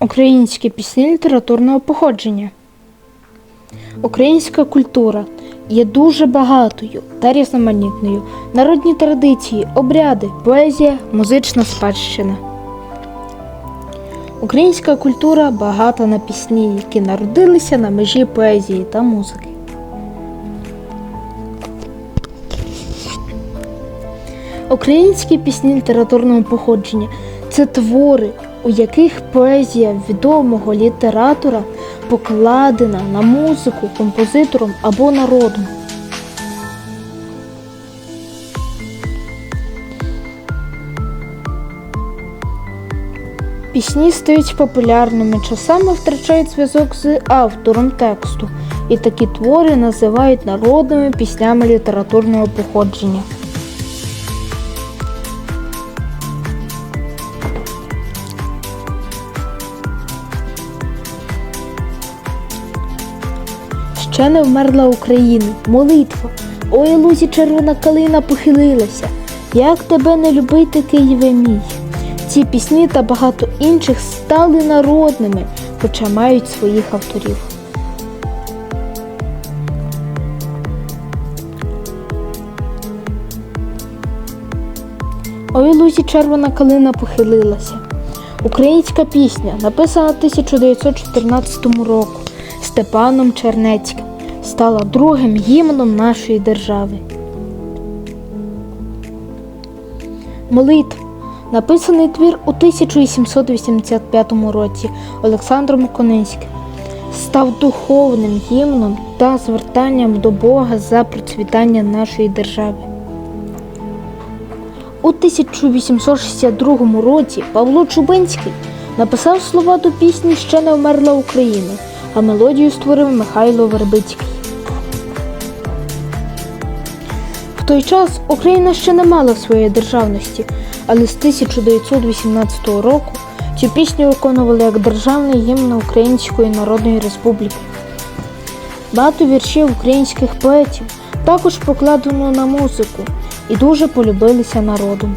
Українські пісні літературного походження. Українська культура є дуже багатою та різноманітною. Народні традиції, обряди, поезія, музична спадщина. Українська культура багата на пісні, які народилися на межі поезії та музики. Українські пісні літературного походження це твори, у яких поезія відомого літератора покладена на музику композитором або народом. Пісні стають популярними, часами втрачають зв'язок з автором тексту, і такі твори називають народними піснями літературного походження. Ще не вмерла України, молитва. Ой, лузі червона калина похилилася. Як тебе не любити, Києве мій? Ці пісні та багато інших стали народними, хоча мають своїх авторів. Ой, лузі червона калина похилилася. Українська пісня, написана 1914 року Степаном Чернецьким, стала другим гімном нашої держави. Молитва. Написаний твір у 1885 році Олександром Конинським, став духовним гімном та звертанням до Бога за процвітання нашої держави. У 1862 році Павло Чубинський написав слова до пісні Ще не вмерла Україна, а мелодію створив Михайло Вербицький. Той час Україна ще не мала своєї державності, але з 1918 року цю пісню виконували як державний гімн Української Народної Республіки. Багато віршів українських поетів також покладено на музику і дуже полюбилися народом.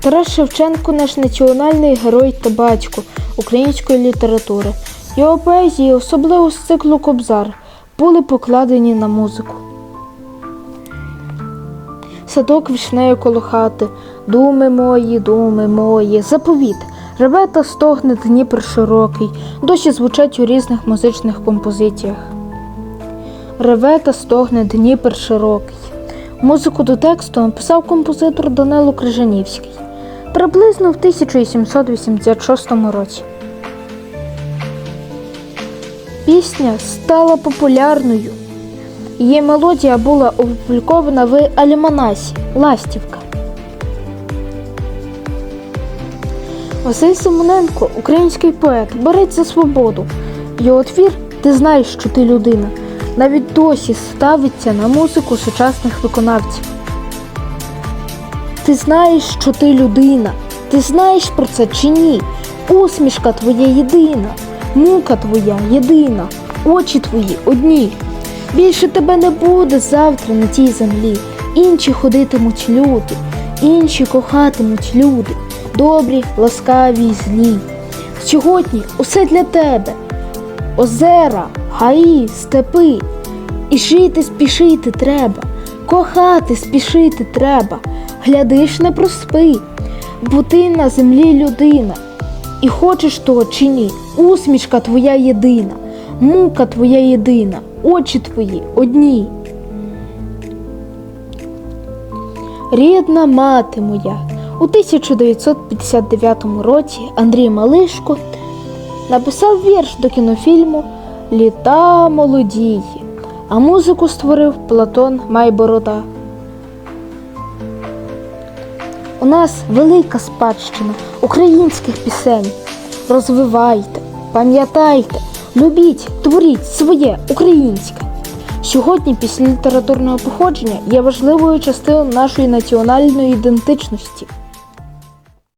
Тарас Шевченко наш національний герой та батько української літератури. Його поезії, особливо з циклу Кобзар, покладені на музику. Садок вишнею коло хати, думи мої, думи мої, заповіт, реве та стогне Дніпр широкий, досі звучать у різних музичних композиціях. Реве та стогне Дніпр широкий. Музику до тексту написав композитор Данило Крижанівський приблизно в 1786 році. Пісня стала популярною. Її мелодія була опублікована в Аліманасі Ластівка. Василь Симоненко, український поет, борець за свободу. Його твір Ти знаєш, що ти людина навіть досі ставиться на музику сучасних виконавців. Ти знаєш, що ти людина. Ти знаєш про це чи ні? Усмішка твоя єдина, мука твоя єдина, очі твої одні. Більше тебе не буде завтра на тій землі. Інші ходитимуть люди, інші кохатимуть люди, добрі, ласкаві й злі. Сьогодні усе для тебе. Озера, гаї, степи. І жити спішити треба, кохати спішити треба. Глядиш, не проспи, бо ти на землі людина. І хочеш того чи ні, усмішка твоя єдина, мука твоя єдина, очі твої одні. Рідна мати моя. У 1959 році Андрій Малишко написав вірш до кінофільму Літа молодії, а музику створив Платон Майборода. У нас велика спадщина українських пісень. Розвивайте, пам'ятайте, любіть, творіть своє українське. Сьогодні після літературного походження є важливою частиною нашої національної ідентичності.